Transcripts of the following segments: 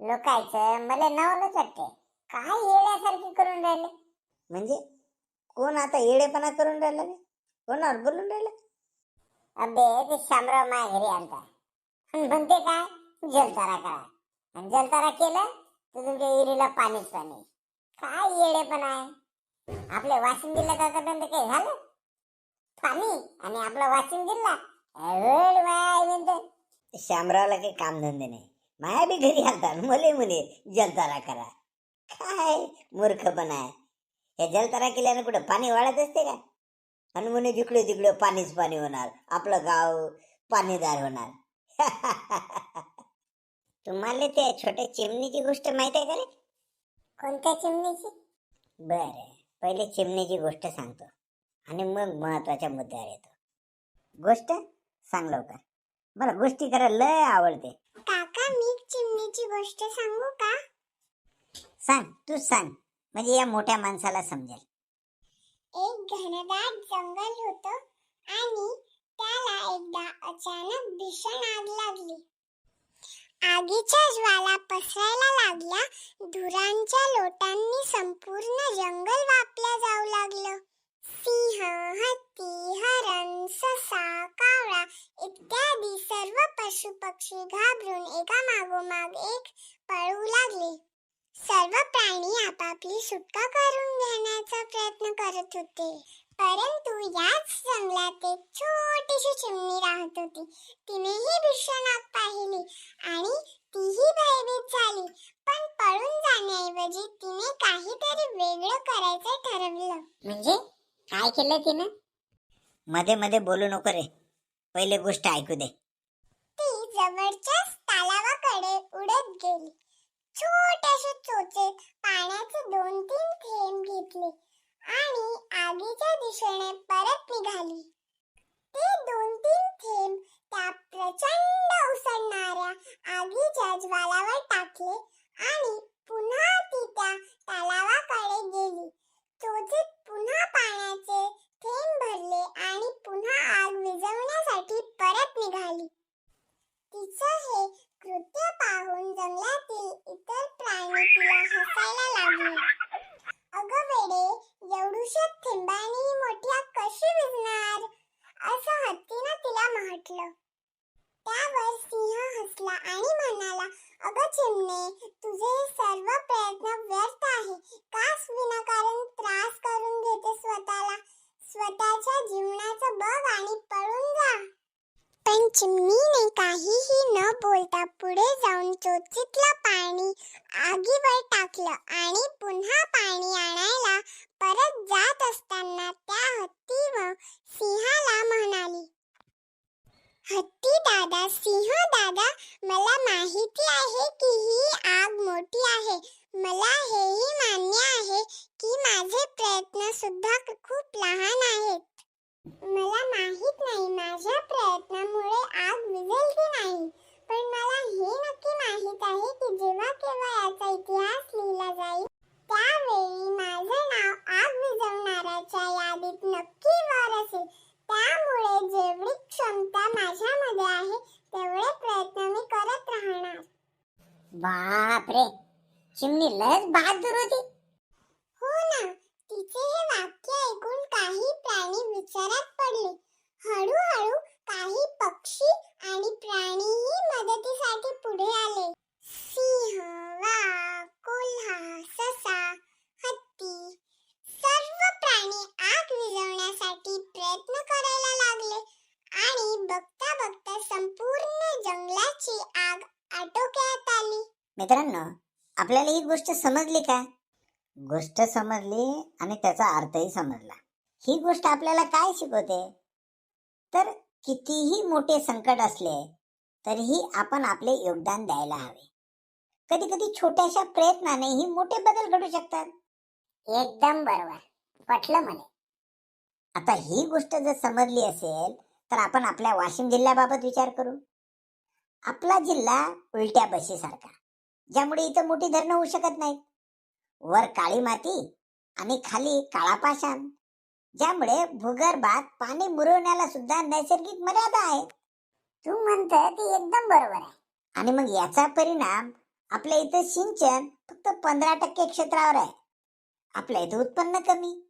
लोकायचं मला नवलंच वाटते काय येण्यासारखी करून राहिले? म्हणजे? कोण आता येडेपणा करून राहिला रे? कोणावर बोलून राहिलं? अबे ते शामराव माझ्या घरी आलता. आणि म्हणते काय? जलतारा करा. आणि जलतारा केलं तर तुमच्या विहिरीला पाणीच पाणी काय येडेपण आहे? आपल्या वाशिम जिल्ह्यात आतापर्यंत काही झालं? पाणी आणि आपला वाशिम जिल्हा? श्यामरावला काही कामधंदे नाही. माया बी घरी आलतात मले म्हणे जलतारा करा. काय मूर्खपणा आहे. हे जलतारा केल्यानं कुठं पाणी वाढत असते का? आणि म्हणे जिकडे तिकडे पाणीच पाणी होणार आपलं गाव पाणीदार होणार. तुम्हाला त्या छोट्या चिमणीची गोष्ट माहीत आहे का रे? कोणत्या चिमणीची? बरं पहिले चिमणीची गोष्ट सांगतो. आणि मग महत्त्वाच्या मुद्द्यावर येतो. गोष्ट सांग लवकर. मला गोष्टी करायला लय आवडते. काका मी चिमणीची गोष्ट सांगू का? सांग तूच सांग. म्हणजे या मोठ्या माणसाला समजेल. एक घनदाट जंगल होत आणि त्याला एकदा अचानक भीषण आग लागली. आगीच्या ज्वाला पसरायला लागल्या धुरांच्या लोटांनी संपूर्ण जंगल वापल्या जाऊ लागलं. सिंह हत्ती हरण ससा कावळा इत्यादी सर्व पशु पक्षी घाबरून एका मागोमाग एक पळू लागले. सर्व प्राणी आपापली सुटका करून घेण्याचा प्रयत्न करत होते. परंतु याच जंगलात एक छोटीशी चिमणी राहत होती. तिनेही भीषण आग पाहिली आणि तीही भयभीत झाली. पण पळून जाण्याऐवजी तिने काहीतरी वेगळं करायचं ठरवलं. म्हणजे? काय केलं तिनं? मध्ये मध्ये बोलू नको रे. पहिले गोष्ट ऐकू दे. ती जवळच्याच तलावाकडे उडत गेली. छोट्याशा चोचेत पाण्याचे दोन तीन थेंब घेतले आणि आगीच्या दिशेने परत निघाली. ते दोन तीन थेंब त्या प्रचंड उसळणाऱ्या आगीच्या ज्वालावर टाकले आणि पुन्हा ती त्या तलावाकडे गेली चोचीत पुन्हा पाण्याचे थेंब भरले आणि पुन्हा आग विझवण्यासाठी परत निघाली तिचं हे कृत्य पाहून जंगलातील इतर प्राणी तुला हसायला लागले. अगं वेडे एवढूशा थेंबानी मोठ्या कशी विझणार? असं हत्तीनं तिला म्हटलं. त्यावर सिंह हसला आणि म्हणाला अगं चिमणे तुझे सर्व प्रयत्न व्यर्थ आहे कास विनाकारण त्रास करून घेते स्वतःला स्वतःच्या जीवनाचं बघ आणि पळून जा पण चिमणीने काहीही न बोलता पुढे जाऊन चोचीतलं पाणी आगीवर टाकलं आणि पुन्हा पाणी आणायला परत जात असताना त्या हत्ती व सिंहाला म्हणाली हत्ती दादा सिंह दादा मला माहिती आहे की ही आग मोठी आहे मला हेही मान्य आहे की माझे प्रयत्न सुद्धा खूप लहान आहेत मला माहीत नाही माझ्या प्रयत्नामुळे आग विझेल की नाही पण मला हे नक्की माहीत आहे की जेव्हा केव्हा याचा इतिहास लिहिला जाईल त्यावेळी माझं नाव आग विझवणाऱ्याच्या यादीत नक्की वर असेल त्यामुळे जेवढी क्षमता माझ्यामध्ये आहे तेवढे प्रयत्न मी करत राहणार बापरे. चिमणी लस बहादूर होती. हो ना तिचे हे वाक्य ऐकून काही प्राणी विचारात पडले. हळूहळू काही पक्षी आणि प्राणीही मदतीसाठी पुढे आले. सिंह वाघ कोल्हा ससा हत्ती सर्व प्राणी आग विझवण्यासाठी प्रयत्न करायला लागले आणि बघता बघता संपूर्ण जंगलाची आग आटोक्यात मित्रांनो आपल्याला ही गोष्ट समजली का? गोष्ट समजली आणि त्याचा अर्थही समजला. ही गोष्ट आपल्याला काय शिकवते? तर कितीही मोठे संकट असले तरीही आपण आपले योगदान द्यायला हवे. कधी कधी छोट्याशा प्रयत्नानेही मोठे बदल घडू शकतात. एकदम बरोबर. पटलं म्हणे. आता ही गोष्ट जर समजली असेल तर आपण आपल्या वाशिम जिल्ह्याबाबत विचार करू. आपला जिल्हा उलट्या बशीसारखा. ज्यामुळे इथं मोठी धरणं होऊ शकत नाहीत. वर काळी माती आणि खाली काळा पाषाण. ज्यामुळे भूगर्भात पाणी मुरवण्याला सुद्धा नैसर्गिक मर्यादा आहेत. तू म्हणतं ते एकदम बरोबर आहे. आणि मग याचा परिणाम आपल्या इथं सिंचन फक्त पंधरा टक्के क्षेत्रावर आहे. आपल्या इथं उत्पन्न कमी.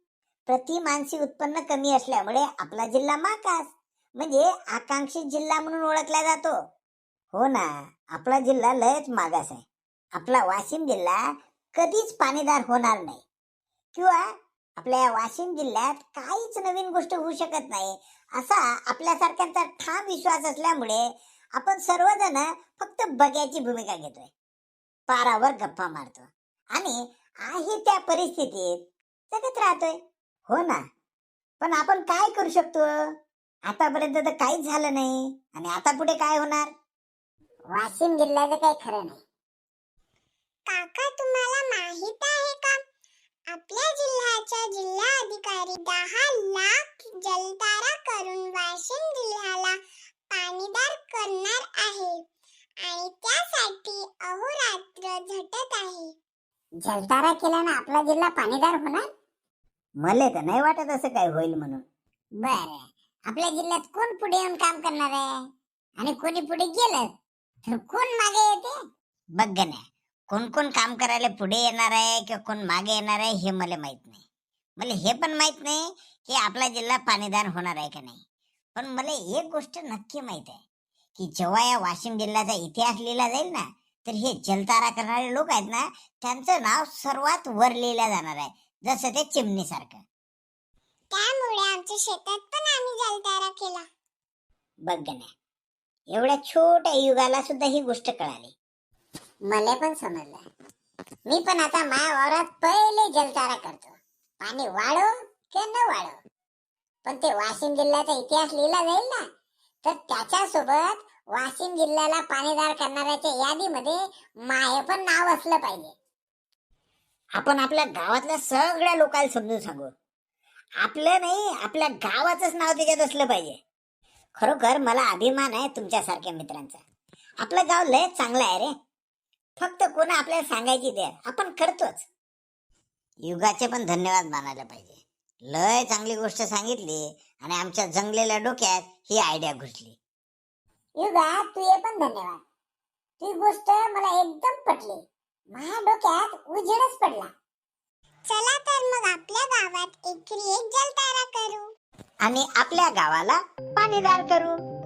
प्रति मानसी उत्पन्न कमी असल्यामुळे आपला जिल्हा मागास म्हणजे आकांक्षित जिल्हा म्हणून ओळखला जातो. हो ना आपला जिल्हा लयच मागास आहे. आपला वाशिम जिल्हा कधीच पाणीदार होणार नाही. किंवा आपल्या या वाशिम जिल्ह्यात काहीच नवीन गोष्ट होऊ शकत नाही असा आपल्यासारख्यांचा ठाम विश्वास असल्यामुळे आपण सर्वजण फक्त बघ्याची भूमिका घेतोय. पारावर गप्पा मारतो आणि आहे त्या परिस्थितीत जगत राहतोय. हो ना? पण आपण काय करू शकतो? आतापर्यंत तर काहीच झालं नाही आणि आता पुढे काय होणार? वाशिम जिल्ह्याचं काही खरं नाही. काका तुम्हाला माहीत आहे का? आपल्या जिल्ह्याच्या जिल्हा अधिकारी दहा लाख जलतारा करून वाशिम जिल्ह्याला पाणीदार करणार आहे आणि त्यासाठी अहोरात्र झटत आहे. जलतारा केल्यानं आपला जिल्हा पाणीदार होणार? मला तर नाही वाटत असं काय होईल म्हणून. बर. आपल्या जिल्ह्यात कोण पुढे येऊन काम करणार आहे? आणि कोणी पुढे गेलं? तर कोण मागे येते? बघ गण्या कोण कोण काम करायला पुढे येणार आहे किंवा कोण मागे येणार आहे हे मला माहीत नाही. मला हे पण माहीत नाही की आपला जिल्हा पाणीदार होणार आहे का नाही. पण मला एक गोष्ट नक्की माहीत आहे की जेव्हा या वाशिम जिल्ह्याचा इतिहास लिहिला जाईल ना तर हे जलतारा करणारे लोक आहेत ना त्यांचं नाव सर्वात वर लिहिलं जाणार आहे जसं ते चिमणीसारखं. त्यामुळे आमच्या शेतात पण आम्ही जलतारा केला. बघ गण्या एवढ्या छोट्या युगाला सुद्धा ही गोष्ट कळाली. मला पण समजलं. मी पण आता माया वावरात पहिले जलतारा करतो. पाणी वाढो किंवा न वाढो पण ते वाशिम जिल्ह्याचा इतिहास लिहिला जाईल ना तर त्याच्यासोबत वाशिम जिल्ह्याला पाणीदार करणाऱ्याच्या यादीमध्ये माय पण नाव असलं पाहिजे. आपण आपल्या गावातल्या सगळ्या लोकांना समजून सांगू. आपलं नाही आपल्या गावाचंच नाव त्याच्यात असलं पाहिजे. खरोखर मला अभिमान आहे तुमच्यासारख्या मित्रांचा. आपलं गाव लय चांगलं आहे रे. फक्त कोण आपल्याला सांगायची दे आपण करतोच. युगाचे पण धन्यवाद मानायला पाहिजे. लय चांगली गोष्ट सांगितली आणि आमच्या जंगलेल्या डोक्यात ही आयडिया घुसली. युगा तुझे पण धन्यवाद. ती गोष्ट मला एकदम पटली. माझ्या डोक्यात उजेडच पडला. चला तर मग आपल्या गावात एकरी एक जलतारा करू. आणि आपल्या गावाला पाणीदार करू.